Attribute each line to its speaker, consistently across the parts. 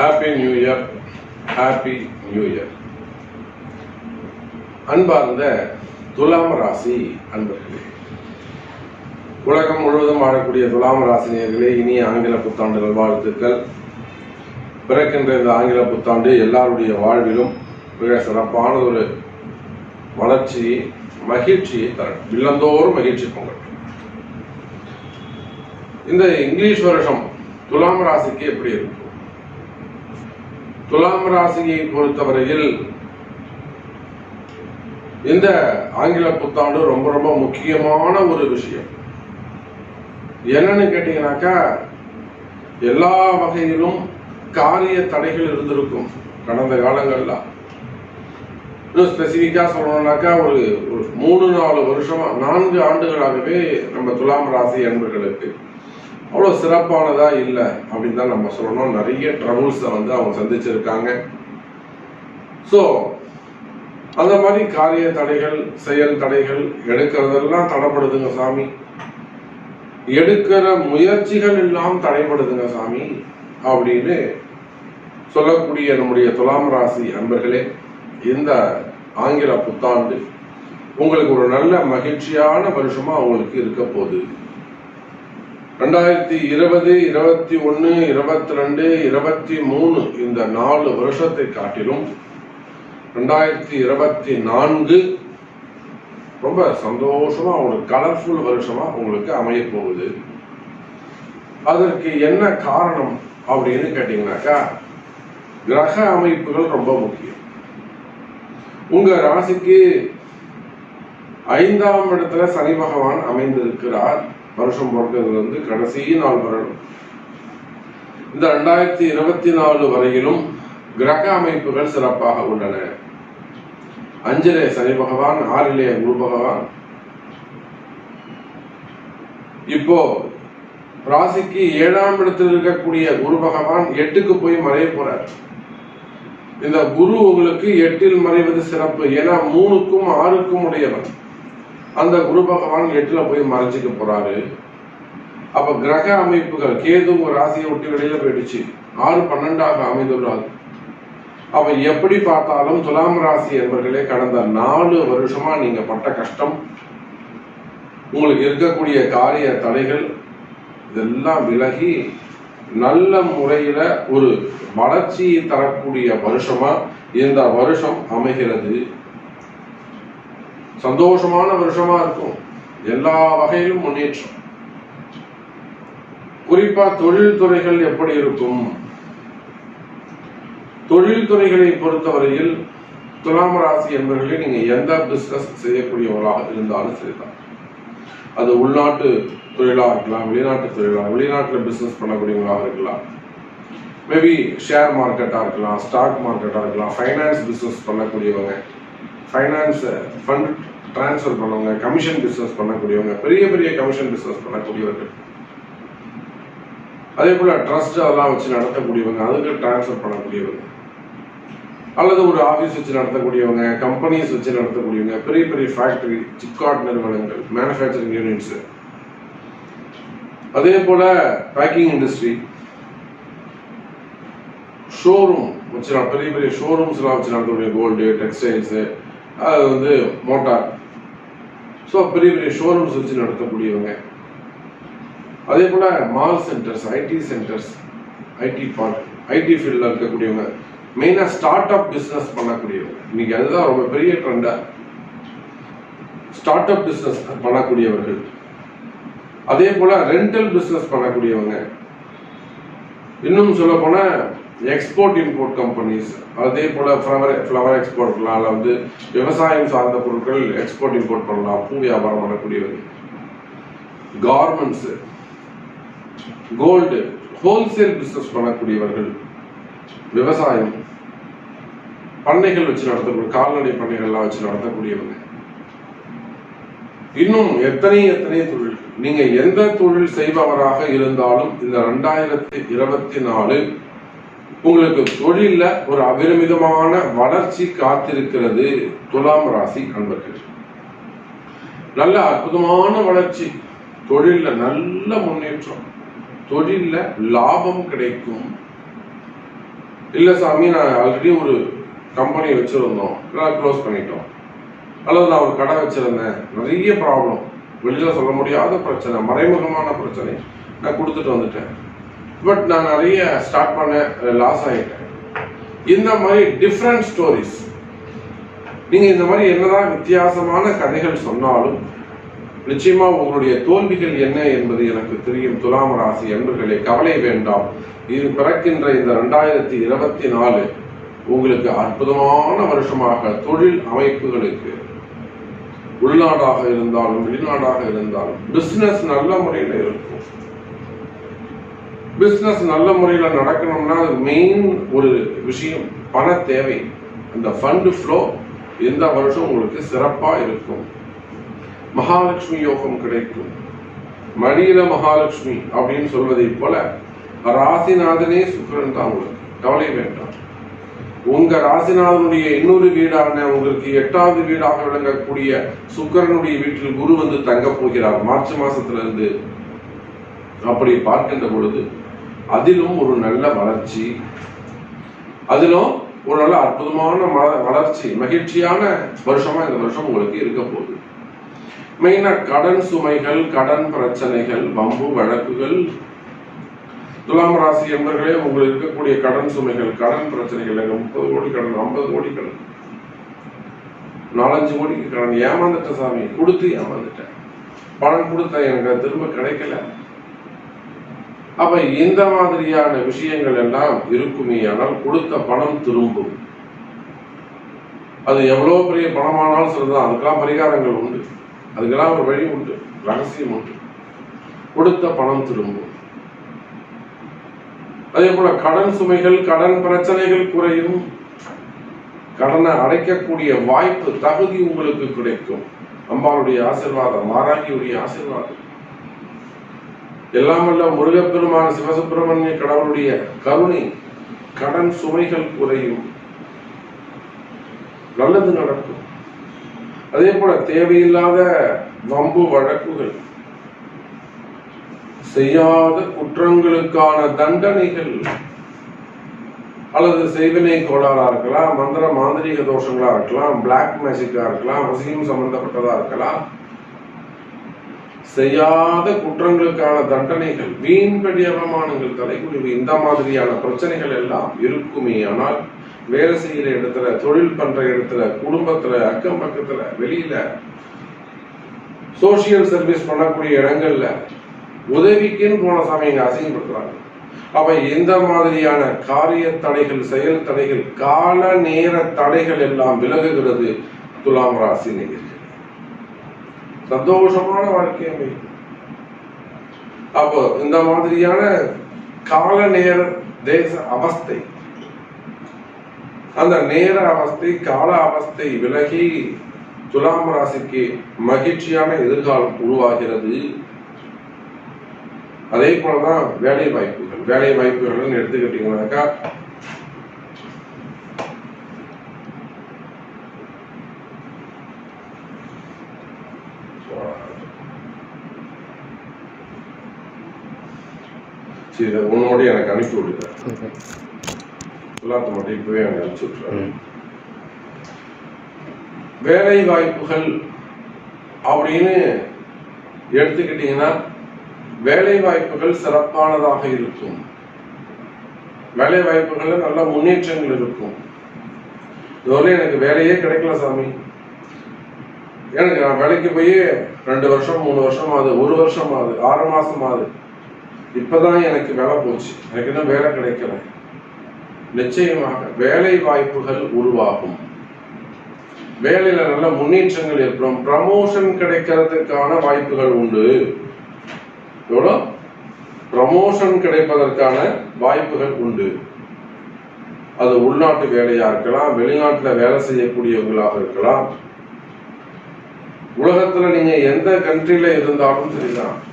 Speaker 1: Happy new year happy new year அன்பார்ந்த துலாம் ராசி அன்பர்களே உலகம் முழுவதும் வாழக்கூடிய துலாம் ராசினியர்களே இனிய ஆங்கில புத்தாண்டு நல்வாழ்த்துக்கள் பிறக்கின்ற இந்த ஆங்கில புத்தாண்டு எல்லாருடைய வாழ்விலும் மிக சிறப்பான ஒரு வளர்ச்சியை மகிழ்ச்சியை தரும். இல்லந்தோறும் மகிழ்ச்சி பொங்கல் இந்த இங்கிலீஷ் வருஷம் துலாம் ராசிக்கு எப்படி இருக்கும்? துலாம் ராசியை பொறுத்தவரையில் இந்த ஆங்கில புத்தாண்டு ரொம்ப ரொம்ப முக்கியமான ஒரு விஷயம். என்னன்னு கேட்டீங்கன்னாக்கா எல்லா வகையிலும் காரிய தடைகள் இருந்திருக்கும் கடந்த காலங்கள்ல. இன்னும் ஸ்பெசிஃபிக்காக சொல்லணும்னாக்கா ஒரு ஒரு மூணு நாலு வருஷமா நான்கு ஆண்டுகளாகவே நம்ம துலாம் ராசி அன்பர்களுக்கு அவ்வளோ சிறப்பானதாக இல்லை அப்படின்னு தான் நம்ம சொல்லணும். நிறைய ட்ரபுள்ஸை வந்து அவங்க சந்திச்சிருக்காங்க. ஸோ அந்த மாதிரி காரிய தடைகள் செயல் தடைகள் எடுக்கிறதெல்லாம் தடைப்படுதுங்க சாமி. எடுக்கிற முயற்சிகள் எல்லாம் தடைப்படுதுங்க சாமி அப்படின்னு சொல்லக்கூடிய நம்முடைய துலாம் ராசி அன்பர்களே இந்த ஆங்கில புத்தாண்டு உங்களுக்கு ஒரு நல்ல மகிழ்ச்சியான வருஷமா உங்களுக்கு இருக்க போகுது. ரெண்டாயிரத்தி இருபது இருபத்தி ஒன்று இருபத்தி ரெண்டு இருபத்தி மூணு இந்த நாலு வருஷத்தை காட்டிலும் ரெண்டாயிரத்தி இருபத்தி நான்கு ரொம்ப சந்தோஷமா ஒரு கலர்ஃபுல் வருஷமா உங்களுக்கு அமைய போகுது அதற்கு என்ன காரணம் அப்படின்னு கேட்டீங்கன்னாக்கா கிரக அமைப்புகள் ரொம்ப முக்கியம். உங்க ராசிக்கு ஐந்தாம் இடத்துல சனி பகவான் அமைந்திருக்கிறார். வருஷம் பிறக்கிறது வந்து கடைசி நாள் வரணும் இந்த ரெண்டாயிரத்தி இருபத்தி நாலு வரையிலும் கிரக அமைப்புகள் சிறப்பாக உள்ளன. அஞ்சிலே சனி பகவான் ஆறிலே குரு பகவான். இப்போ ராசிக்கு ஏழாம் இடத்தில் இருக்கக்கூடிய குரு பகவான் எட்டுக்கு போய் மறைய போறார். இந்த குரு உங்களுக்கு எட்டில் மறைவது சிறப்பு. ஏன்னா மூணுக்கும் ஆறுக்கும் உடையவன் அந்த குரு பகவான் எட்டுல போய் மறைஞ்சிக்க போறாரு. அப்ப கிரக அமைப்புகள் கேது ஒரு ராசியை விட்டு வெளியில போயிடுச்சு. ஆறு பன்னெண்டாக அமைந்துள்ளார் அப்ப எப்படி பார்த்தாலும் துலாம் ராசி என்பர்களே கடந்த நாலு வருஷமா நீங்க பட்ட கஷ்டம். உங்களுக்கு இருக்கக்கூடிய காரிய தடைகள் இதெல்லாம் விலகி நல்ல முறையில ஒரு வளர்ச்சியை தரக்கூடிய வருஷமா இந்த வருஷம் அமைகிறது. சந்தோஷமான வருஷமா இருக்கும். எல்லா வகையிலும் முன்னேற்றம். குறிப்பா தொழில் துறைகள் எப்படி இருக்கும்? தொழில் துறைகளை பொறுத்தவரையில் துலாம் ராசி என்பவர்களே நீங்க எந்த பிசினஸ் செய்யக்கூடியவர்களாக இருந்தாலும் சரிதான். அது உள்நாட்டு தொழிலாக இருக்கலாம் வெளிநாட்டு தொழிலாக வெளிநாட்டுல பிசினஸ் பண்ணக்கூடியவங்களாக இருக்கலாம். மேபி ஷேர் மார்க்கெட்டா இருக்கலாம் ஸ்டாக் மார்க்கெட்டா இருக்கலாம் ஃபைனான்ஸ் பிசினஸ் பண்ணக்கூடியவங்க. ஃபைனான்ஸு ஃபண்ட் ட்ரான்ஸ்ஃபர் பண்ணவங்க கமிஷன் பிஸ்னஸ் பண்ணக்கூடியவங்க பெரிய பெரிய கமிஷன் பிஸ்னஸ் பண்ணக்கூடியவர்கள். அதே போல் ட்ரஸ்ட் அதெல்லாம் வச்சு நடத்தக்கூடியவங்க அதுக்கு ட்ரான்ஸ்ஃபர் பண்ணக்கூடியவங்க. அல்லது ஒரு ஆஃபீஸ் வச்சு நடத்தக்கூடியவங்க கம்பெனிஸ் வச்சு நடத்தக்கூடியவங்க பெரிய பெரிய ஃபேக்டரி சிப்காட் நிறுவனங்கள் மேனுஃபேக்சரிங் யூனிட்ஸு அதே போல பேக்கிங் இண்டஸ்ட்ரி ஷோரூம் வச்சு பெரிய பெரிய ஷோரூம்ஸ்லாம் வச்சு நடத்தக்கூடிய கோல்டு டெக்ஸ்டைல்ஸு அது வந்து மோட்டார். ஸோ பெரிய பெரிய ஷோரூம்ஸ் வச்சு நடத்தக்கூடியவங்க. அதே போல் mall centers IT centers IT park IT ஃபீல்டில் இருக்கக்கூடியவங்க. மெயினாக ஸ்டார்ட் அப் பிஸ்னஸ் பண்ணக்கூடியவங்க. இன்னைக்கு அதுதான் ரொம்ப பெரிய ட்ரெண்டாக ஸ்டார்ட் அப் பிஸ்னஸ் பண்ணக்கூடியவர்கள். அதே போல் ரெண்டல் பிஸ்னஸ் பண்ணக்கூடியவங்க. இன்னும் சொல்ல போனால் எக்ஸ்போர்ட் இம்போர்ட் கம்பெனிஸ் அதே போல் ஃப்ளவர் ஃப்ளவர் எக்ஸ்போர்ட் பண்ணலாம் வந்து விவசாயம் சார்ந்த பொருட்கள் எக்ஸ்போர்ட் இம்போர்ட் பண்ணலாம். பூ வியாபாரம் பண்ணக்கூடியவர் கார்மெண்ட்ஸு கோல்டு ஹோல்சேல் பிஸ்னஸ் பண்ணக்கூடியவர்கள் விவசாயம் பண்ணைகள் வச்சு நடத்தக்கூடிய கால்நடை பண்ணைகள்லாம் வச்சு நடத்தக்கூடியவங்க. இன்னும் எத்தனை எத்தனை தொழில்? நீங்க எந்த தொழில் செய்பவராக இருந்தாலும் இந்த ரெண்டாயிரத்தி இருபத்தி நாலு உங்களுக்கு தொழில்ல ஒரு அபரிமிதமான வளர்ச்சி காத்திருக்கிறது துலாம் ராசி அன்பர்கள். நல்ல அற்புதமான வளர்ச்சி. தொழில்ல நல்ல முன்னேற்றம். தொழில்ல லாபம் கிடைக்கும். இல்ல சாமி நான் ஆல்ரெடி ஒரு கம்பெனி வச்சிருந்தோம். க்ளோஸ் பண்ணிட்டோம். அல்லது நான் ஒரு கடை வச்சிருந்தேன். நிறைய ப்ராப்ளம் வெளியில சொல்ல முடியாத பிரச்சனை மறைமுகமான பிரச்சனை. நான் கொடுத்துட்டு வந்துட்டேன். பட் நான் நிறைய ஸ்டார்ட் பண்ண லாஸ் ஆகிட்டேன். இந்த மாதிரி டிஃப்ரெண்ட் ஸ்டோரிஸ் நீங்கள் இந்த மாதிரி என்னதான் வித்தியாசமான கதைகள் சொன்னாலும் நிச்சயமா உங்களுடைய தோல்விகள் என்ன என்பது எனக்கு தெரியும். துலாம் ராசி என்பர்களே கவலை வேண்டாம். இது பிறக்கின்ற இந்த ரெண்டாயிரத்தி இருபத்தி நாலு உங்களுக்கு அற்புதமான வருஷமாக தொழில் அமைப்புகளுக்கு. உள்நாடாக இருந்தாலும் வெளிநாடாக இருந்தாலும் பிசினஸ் நல்ல முறையில் இருக்கும். பிஸ்னஸ் நல்ல முறையில் நடக்கணும்னா அது மெயின் ஒரு விஷயம் பண தேவை. அந்த ஃபண்டு ஃப்ளோ எந்த வருஷம் உங்களுக்கு சிறப்பாக இருக்கும். மகாலட்சுமி யோகம் கிடைக்கும். மணியில மகாலட்சுமி அப்படின்னு சொல்வதை போல ராசிநாதனே சுக்கரன் தான் உங்களுக்கு. கவலை வேண்டாம். உங்க ராசிநாதனுடைய இன்னொரு வீடான உங்களுக்கு எட்டாவது வீடாக விளங்கக்கூடிய சுக்கிரனுடைய வீட்டில் குரு வந்து தங்க போகிறார். மார்ச் மாசத்துல இருந்து. அப்படி பார்க்கின்ற பொழுது அதிலும் ஒரு நல்ல வளர்ச்சி அதிலும் ஒரு நல்ல அற்புதமான வளர்ச்சி மகிழ்ச்சியான வருஷமா இந்த வருஷம் உங்களுக்கு இருக்க போகுது. மெயினா கடன் சுமைகள் கடன் பிரச்சனைகள் வம்பு வழக்குகள் துலாம் ராசி என்பர்களே உங்களுக்கு இருக்கக்கூடிய கடன் சுமைகள் கடன் பிரச்சனைகள் முப்பது கோடி கடன் ஐம்பது கோடி கடன் நாலஞ்சு கோடிக்கு கடன். ஏமாந்துட்டேன் சாமி கொடுத்து ஏமாந்துட்டேன் பணம் கொடுத்த எனக்கு திரும்ப கிடைக்கல. அப்ப இந்த மாதிரியான விஷயங்கள் எல்லாம் இருக்குமே ஆனால் கொடுத்த பணம் திரும்பும். அது எவ்வளவு பெரிய பணமானாலும் சரிதான். அதுக்கெல்லாம் பரிகாரங்கள் உண்டு. அதுக்கெல்லாம் ஒரு வழி உண்டு. ரகசியம் உண்டு. கொடுத்த பணம் திரும்பும். அதே போல கடன் சுமைகள் கடன் பிரச்சனைகள் குறையும். கடனை அடைக்கக்கூடிய வாய்ப்பு தகுதி உங்களுக்கு கிடைக்கும். அம்பாளுடைய ஆசிர்வாதம் மாராகியுடைய ஆசிர்வாதம். எல்லாம் வல்ல முருகப்பெருமான சிவசுப்பிரமணிய கடவுளுடைய கருணை கடன் சுமைகள் குறையும். நல்லது நடக்கும். அதே போல தேவையில்லாத வம்பு வழக்குகள் செய்யாத குற்றங்களுக்கான தண்டனைகள் அல்லது செய்வினை கோளாறா இருக்கலாம் மந்திர மாந்திரிக தோஷங்களா இருக்கலாம் பிளாக் மேஜிக்கா இருக்கலாம் வசியம் சம்பந்தப்பட்டதா இருக்கலாம் செய்யாத குற்றங்களுக்கான தண்டனைகள் வீண்படி அவமானங்கள் தலைக்குழிவு இந்த மாதிரியான பிரச்சனைகள் எல்லாம் இருக்குமே. ஆனால் வேலை செய்கிற இடத்துல தொழில் பண்ற இடத்துல குடும்பத்துல அக்கம் பக்கத்துல வெளியில சோசியல் சர்வீஸ் பண்ணக்கூடிய இடங்கள்ல உதவிக்குன்னு போன சாமி அசிங்கப்படுத்துறாங்க. அப்ப இந்த மாதிரியான காரிய தடைகள் செயல் தடைகள் கால நேர தடைகள் எல்லாம் விலகுகிறது துலாம் ராசி நேயர்கள். சந்தோஷமான வாழ்க்கை அமையும். அப்போ இந்த மாதிரியான கால நேர தேச அவஸ்தை அந்த நேர அவஸ்தை கால அவஸ்தை விலகி துலாம் ராசிக்கு மகிழ்ச்சியான எதிர்காலம் உருவாகிறது. அதே போலதான் வேலை வாய்ப்புகள் வேலை வாய்ப்புகள் எடுத்துக்கிட்டீங்கன்னாக்கா சரி இதை உன்னோட எனக்கு அனுப்பி விடுங்க எல்லாத்த மட்டும் இப்பவே எனக்கு அனுப்பிச்சு விட்டுறேன் வேலை வாய்ப்புகள் அப்படின்னு எடுத்துக்கிட்டீங்கன்னா வேலை வாய்ப்புகள் சிறப்பானதாக இருக்கும். வேலை வாய்ப்புகள்ல நல்ல முன்னேற்றங்கள் இருக்கும். இதுவரை எனக்கு வேலையே கிடைக்கல சாமி. எனக்கு நான் வேலைக்கு போய் ரெண்டு வருஷம் மூணு வருஷம் ஆகுது ஒரு வருஷம் ஆகுது ஆறு மாசம் ஆகுது இப்பதான் எனக்கு வேலை போச்சு. எனக்கு இன்னும் வேலை கிடைக்கல. நிச்சயமாக வேலை வாய்ப்புகள் உருவாகும். வேலையில நல்ல முன்னேற்றங்கள் ஏற்படும். ப்ரமோஷன் கிடைக்கிறதுக்கான வாய்ப்புகள் உண்டு. எவ்வளோ? ப்ரமோஷன் கிடைப்பதற்கான வாய்ப்புகள் உண்டு. அது உள்நாட்டு வேலையா இருக்கலாம் வெளிநாட்டுல வேலை செய்யக்கூடியவங்களாக இருக்கலாம். உலகத்துல நீங்க எந்த கண்ட்ரில இருந்தாலும் சரிதான்.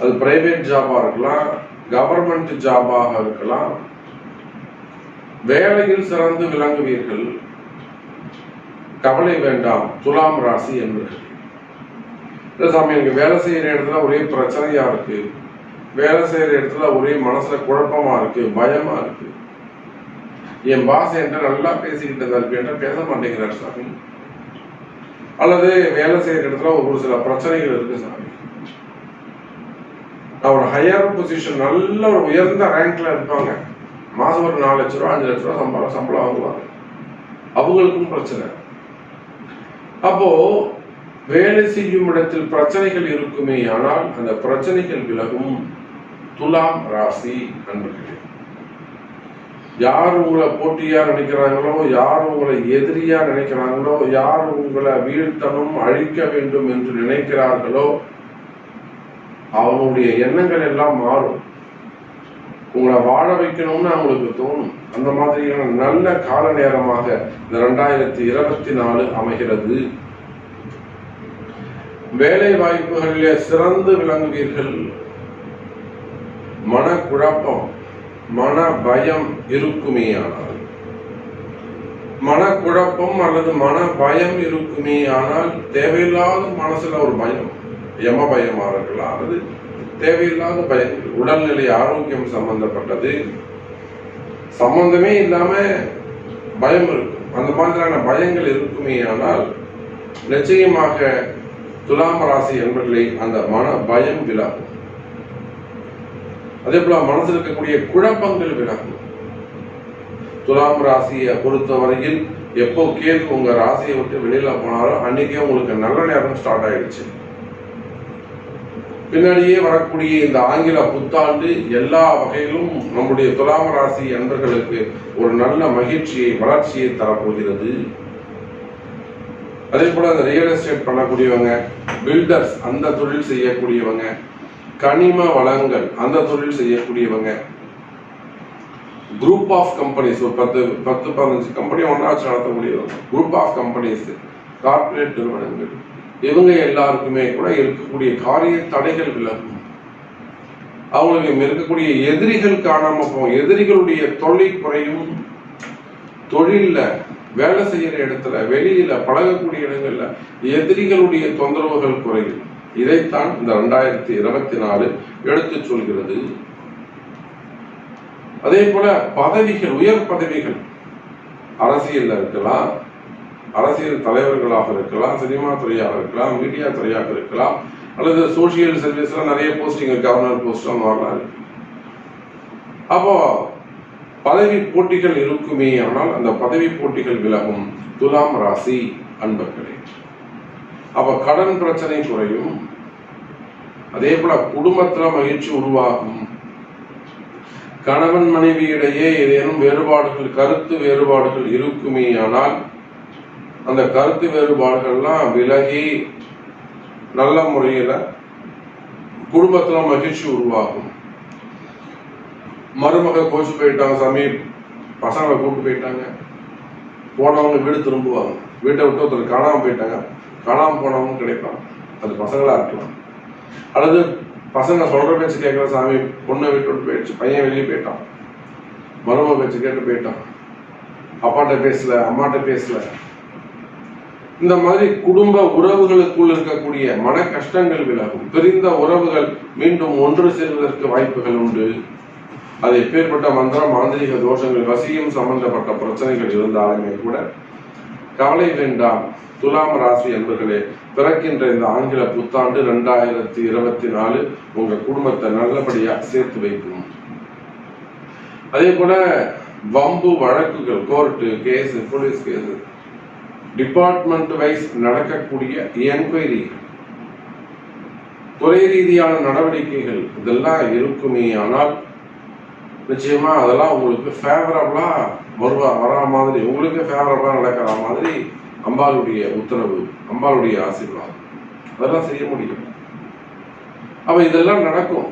Speaker 1: அது பிரைவேட் ஜாபா இருக்கலாம் கவர்மெண்ட் ஜாபாக இருக்கலாம். வேலையில் சிறந்து விளங்குவீர்கள். கவலை வேண்டாம் துலாம் ராசி என்பது. இல்ல சாமி எனக்கு வேலை செய்யற இடத்துல ஒரே பிரச்சனையா இருக்கு. வேலை செய்யற இடத்துல ஒரே மனசுல குழப்பமா இருக்கு பயமா இருக்கு. என் பாஸ் என்கிட்ட நல்லா பேசிக்கிட்டு இருக்கு என்கிட்ட பேச மாட்டேங்கிறார் சாமி. அல்லது வேலை செய்யற இடத்துல ஒரு சில பிரச்சனைகள் இருக்கு சாமி. அவரோட ஹையர் பொசிஷன் நல்ல ஒரு உயர்ந்த ரேங்க்ல இருப்பாங்க. மாசம் ஒரு நாலு லட்ச ரூபா அஞ்சு லட்ச ரூபா சம்பளம் சம்பளம் வாங்குவாங்க. அவங்களுக்கும் பிரச்சனை. அப்போ வேலை செய்யும் இடத்தில் பிரச்சனைகள் இருக்குமே ஆனால் அந்த பிரச்சனைகள் விலகும். துலாம் ராசி நண்பர்களே யார் உங்களை போட்டியா நினைக்கிறாங்களோ யார் உங்களை எதிரியா நினைக்கிறாங்களோ யார் உங்களை வீழ்த்தணும் அழிக்க வேண்டும் என்று நினைக்கிறார்களோ அவனுடைய எண்ணங்கள் எல்லாம் மாறும். உங்களை வாழ வைக்கணும்னு அவங்களுக்கு தோணும். அந்த மாதிரியான நல்ல கால நேரமாக இந்த ரெண்டாயிரத்தி இருபத்தி நாலு அமைகிறது. வேலை வாய்ப்புகளிலே சிறந்து விளங்குவீர்கள். மனக்குழப்பம் மன பயம் இருக்குமே ஆனால். மனக்குழப்பம் அல்லது மன பயம் இருக்குமே ஆனால் தேவையில்லாத மனசுல ஒரு பயம். யம பயமாக இருக்கலாம் அல்லது தேவையில்லாத பய உடல்நிலை ஆரோக்கியம் சம்பந்தப்பட்டது. சம்பந்தமே இல்லாம பயம் இருக்கும். அந்த மாதிரியான பயங்கள் இருக்குமே ஆனால் நிச்சயமாக துலாம் ராசி என்பர்களை அந்த மன பயம் விலகும். அதே போல மனசில் இருக்கக்கூடிய குழப்பங்கள் விலகும். துலாம் ராசியை பொறுத்தவரையில் எப்போ கேது உங்க ராசியை விட்டு வெளியில போனாலும் அன்னைக்கே உங்களுக்கு நல்ல நேரம் ஸ்டார்ட் ஆயிடுச்சு. பின்னாடியே வரக்கூடிய இந்த ஆங்கில புத்தாண்டு எல்லா வகையிலும் நம்முடைய துலாம் ராசி அன்பர்களுக்கு ஒரு நல்ல மகிழ்ச்சியை வளர்ச்சியை தரப்போகிறது. அதே போல அந்த ரியல் எஸ்டேட் பண்ணக்கூடியவங்க பில்டர்ஸ் அந்த தொழில் செய்யக்கூடியவங்க கனிம வளங்கள் அந்த தொழில் செய்யக்கூடியவங்க குரூப் ஆஃப் கம்பெனிஸ் ஒரு பத்து பத்து பதினஞ்சு கம்பெனி ஒன்றா வச்சு நடத்தக்கூடியவங்க குரூப் ஆஃப் கம்பெனிஸ் கார்பரேட் நிறுவனங்கள். இவங்க எல்லாருக்குமே கூட இருக்கக்கூடிய காரிய தடைகள் விலகும். அவங்களுக்கு இருக்கக்கூடிய எதிரிகள் காணாம போகும். எதிரிகளுடைய தொல்லை குறையும். தொழில்ல வேலை செய்யற இடத்துல வெளியில பழகக்கூடிய இடங்கள்ல எதிரிகளுடைய தொந்தரவுகள் குறையும். இதைத்தான் இந்த ரெண்டாயிரத்தி இருபத்தி நாலு எடுத்து சொல்கிறது. அதே போல பதவிகள் உயர் பதவிகள். அரசியல்ல இருக்கலாம் அரசியல் தலைவர்களாக இருக்கலாம் சினிமா துறையாக இருக்கலாம் மீடியா துறையாக இருக்கலாம் அல்லது சோசியல் சர்வீஸ்ல நிறைய போஸ்டிங் கவர்னர் போஸ்ட் மாதிரிலாம் அப்போ பதவி போட்டிகள் இருக்குமே ஆனால் அந்த பதவி போட்டிகள் விலகும் துலாம் ராசி அன்பர்களே. அப்ப கடன் பிரச்சனை குறையும். அதே போல குடும்பத்துல மகிழ்ச்சி உருவாகும். கணவன் மனைவியிடையே ஏதேனும் வேறுபாடுகள் கருத்து வேறுபாடுகள் இருக்குமே ஆனால் அந்த கருத்து வேறுபாடுகள்லாம் விலகி நல்ல முறையில குடும்பத்துல மகிழ்ச்சி உருவாகும். மருமக கோச்சு போயிட்டாங்க சாமி பசங்களை கூப்பிட்டு போயிட்டாங்க. போனவங்க வீடு திரும்புவாங்க. வீட்டை விட்டு ஒருத்தர் காணாமல் போயிட்டாங்க. காணாமல் போனவங்க கிடைப்பாங்க. அது பசங்களா இருக்கலாம். அல்லது பசங்க சொல்ற பேச்சு கேட்குற சாமி பொண்ணை விட்டு விட்டு போயிடுச்சு பையன் வெளியே போயிட்டான். மருமக பேச்சு கேட்டு போயிட்டான். அப்பாட்ட பேசல அம்மாட்ட பேசல. இந்த மாதிரி குடும்ப உறவுகளுக்குள் இருக்கக்கூடிய மன கஷ்டங்கள் விலகும். பிரிந்த உறவுகள் மீண்டும் ஒன்று சேர்வதற்கு வாய்ப்புகள் உண்டு. அது எப்பேற்பட்ட மந்திரம் மாந்திரிக தோஷங்கள் வசியம் சம்பந்தப்பட்ட பிரச்சனைகள் இருந்தாலுமே கூட கவலை வேண்டாம். துலாம் ராசி என்பர்களே பிறக்கின்ற இந்த ஆங்கில புத்தாண்டு ரெண்டாயிரத்தி இருபத்தி நாலு உங்க குடும்பத்தை நல்லபடியா சேர்த்து வைக்கும். அதே போல வம்பு வழக்குகள் court case police case department wise நடக்கக்கூடிய என்கொயரி துறை ரீதியான நடவடிக்கைகள் இதெல்லாம் இருக்குமே. ஆனால் நிச்சயமா அதெல்லாம் உங்களுக்கு ஃபேவரபிளா வருவா வரா மாதிரி உங்களுக்கு ஃபேவரபிளா நடக்கிற மாதிரி அம்பாளுடைய உத்தரவு அம்பாளுடைய ஆசீர்வாதம். அதெல்லாம் செய்ய முடியும். அப்ப இதெல்லாம் நடக்கும்.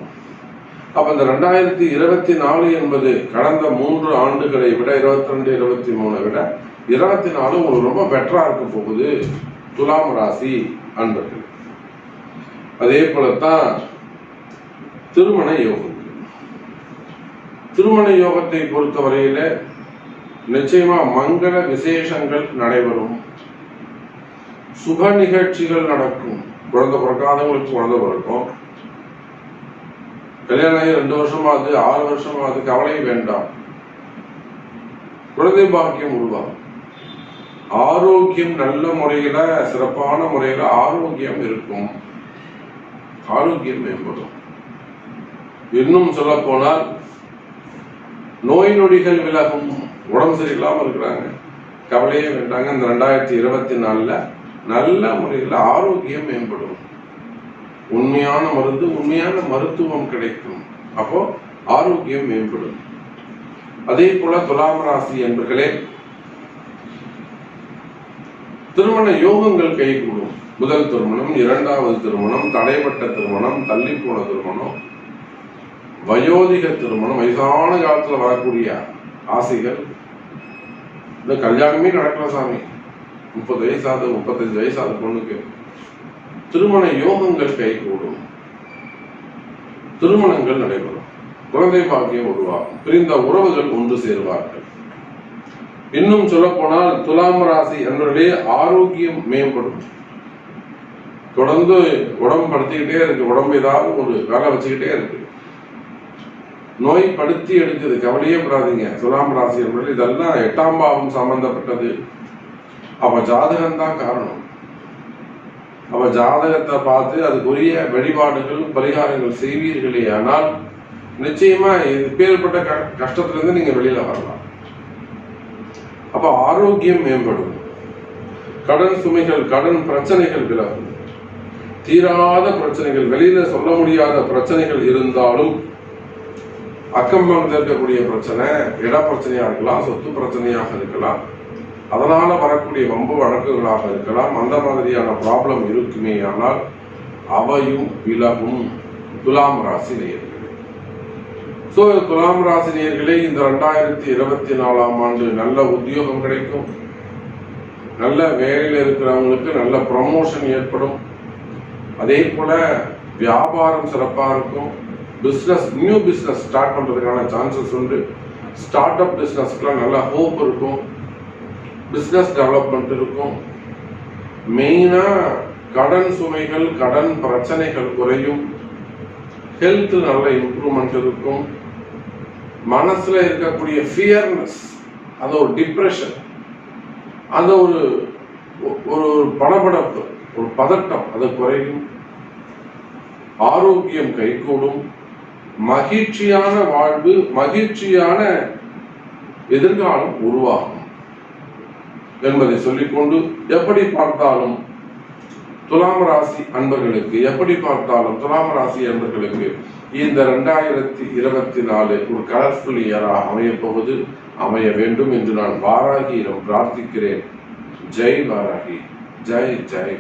Speaker 1: அப்ப இந்த ரெண்டாயிரத்தி இருபத்தி நாலு என்பது கடந்த மூன்று ஆண்டுகளை விட இருபத்தி ரெண்டு இருபத்தி மூணை விட இருபத்தி நாலு உங்களுக்கு ரொம்ப பெட்டரா இருக்க போகுது. துலாம் ராசி அன்பர்கள். அதே போலத்தான் திருமண யோகம் திருமண யோகத்தை பொறுத்தவரையில நிச்சயமா மங்கள விசேஷங்கள் நடைபெறும். சுப நிகழ்ச்சிகள் நடக்கும். குழந்தை பிறக்காதவங்களுக்கு குழந்தை பிறக்கும். கல்யாணம் ஆகி ரெண்டு வருஷமாவது ஆறு வருஷமாவது கவலை வேண்டாம். குழந்தை பாக்கியம் உருவாகும். ஆரோக்கியம் நல்ல முறையில சிறப்பான முறையில ஆரோக்கியம் இருக்கும். ஆரோக்கியம் மேம்படும். இன்னும் சொல்ல போனால் நோய் நொடிகள் விலகும். உடம்பு சரியில்லாம இருக்கிறாங்க. கவலையே வேண்டாங்க. இந்த ரெண்டாயிரத்தி இருபத்தி நாலுல நல்ல முறையில் ஆரோக்கியம் மேம்படும். உண்மையான மருந்து உண்மையான மருத்துவம் கிடைக்கும். அப்போ ஆரோக்கியம் மேம்படும். அதே போல துலாம் ராசி என்பர்களே திருமண யோகங்கள் கைகூடும். முதல் திருமணம் இரண்டாவது திருமணம் தடைப்பட்ட திருமணம் தள்ளி போன திருமணம் வயோதிக திருமணம் வயசான காலத்துல வரக்கூடிய ஆசைகள். இந்த கல்யாணமே நடக்கல சாமி. முப்பது வயசாது முப்பத்தஞ்சு வயசாது பொண்ணுக்கு. திருமண யோகங்கள் கைகூடும். திருமணங்கள் நடைபெறும். குழந்தை பாக்கியம் உருவாகும். பிரிந்த உறவுகள் ஒன்று சேருவார்கள். இன்னும் சொல்ல போனால் துலாம் ராசி என்பவர்களே ஆரோக்கியம் மேம்படும். தொடர்ந்து உடம்பு படுத்திக்கிட்டே இருக்கு. உடம்பு ஏதாவது ஒரு வேலை வச்சுக்கிட்டே இருக்கு. நோய் படுத்தி எடுக்குது. கவலையே படாதீங்க. துலாம் ராசி என்பது இதெல்லாம் எட்டாம் பாவம் சம்பந்தப்பட்டது. அப்ப ஜாதகம் தான் காரணம். அப்ப ஜாதகத்தை பார்த்து அதுக்குரிய வழிபாடுகள் பரிகாரங்கள் செய்வீர்களே. ஆனால் நிச்சயமா இப்பேற்பட்ட க- கஷ்டத்திலிருந்து நீங்க வெளியில வரலாம். அப்போ ஆரோக்கியம் மேம்படும். கடன் சுமைகள் கடன் பிரச்சனைகள் விலகும். தீராத பிரச்சனைகள் வெளியில சொல்ல முடியாத பிரச்சனைகள் இருந்தாலும் அக்கம் இருக்கக்கூடிய பிரச்சனை இட பிரச்சனையா இருக்கலாம் சொத்து பிரச்சனையாக இருக்கலாம். அதனால வரக்கூடிய வம்பு வழக்குகளாக இருக்கலாம். அந்த மாதிரியான ப்ராப்ளம் இருக்குமே ஆனால் அவையும் விலகும். துலாம் ராசி நேயர்களே. ஸோ துலாம் ராசினியர்களே இந்த ரெண்டாயிரத்தி இருபத்தி நாலாம் ஆண்டு நல்ல உத்தியோகம் கிடைக்கும். நல்ல வேலையில் இருக்கிறவங்களுக்கு நல்ல ப்ரமோஷன் ஏற்படும். அதே போல வியாபாரம் சிறப்பாக இருக்கும். பிஸ்னஸ் நியூ பிஸ்னஸ் ஸ்டார்ட் பண்ணுறதுக்கான சான்சஸ் உண்டு. ஸ்டார்ட் அப் பிஸ்னஸ்க்குலாம் நல்ல ஹோப் இருக்கும். பிஸ்னஸ் டெவலப்மெண்ட் இருக்கும். மெயினாக கடன் சுமைகள் கடன் பிரச்சனைகள் குறையும். ஹெல்த் நல்ல இம்ப்ரூவ்மெண்ட் இருக்கும். மனசுல இருக்கக்கூடிய ஃபியர்னஸ் அது ஒரு டிப்ரெஷன் அந்த ஒரு ஒரு படபடப்பு ஒரு பதட்டம் அது குறையும். ஆரோக்கியம் கைகூடும். மகிழ்ச்சியான வாழ்வு மகிழ்ச்சியான எதிர்காலம் உருவாகும் என்பதை சொல்லிக்கொண்டு எப்படி பார்த்தாலும் துலாம் ராசி அன்பர்களுக்கு எப்படி பார்த்தாலும் துலாம் ராசி அன்பர்களுக்கு இந்த ரெண்டாயிரத்தி இருபத்தி நாலு ஒரு கலர்ஃபுல் இயராக அமையப்போவது அமைய வேண்டும் என்று நான் வாராகியிடம் பிரார்த்திக்கிறேன். ஜெய் வாராகி. ஜெய் ஜெய்.